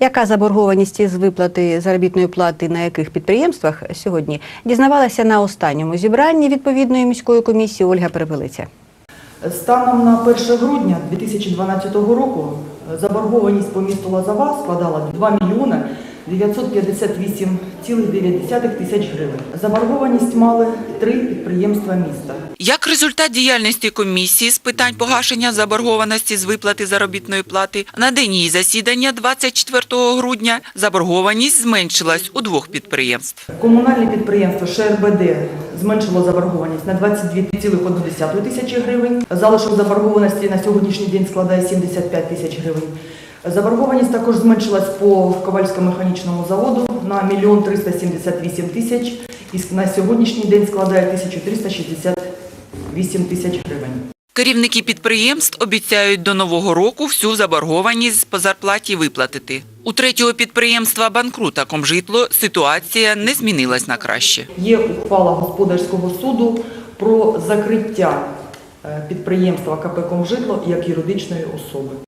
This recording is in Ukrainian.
Яка заборгованість із виплати заробітної плати на яких підприємствах сьогодні дізнавалася на останньому зібранні відповідної міської комісії Ольга Перепелиця. Станом на 1 грудня 2012 року заборгованість по місту Лазава складала 2 мільйони 958,9 тисяч гривень. Заборгованість мали три підприємства міста. Як результат діяльності комісії з питань погашення заборгованості з виплати заробітної плати на день її засідання 24 грудня заборгованість зменшилась у двох підприємств. Комунальне підприємство ШРБД зменшило заборгованість на 22,1 тисячі гривень. Залишок заборгованості на сьогоднішній день складає 75 тисяч гривень. Заборгованість також зменшилась по Ковальсько-механічному заводу на 1 378 тисяч і на сьогоднішній день складає 1368 тисяч гривень. Керівники підприємств обіцяють до нового року всю заборгованість по зарплаті виплатити. У третього підприємства банкрута Комжитло ситуація не змінилась на краще. Є ухвала господарського суду про закриття е, підприємства КП «Комжитло» як юридичної особи.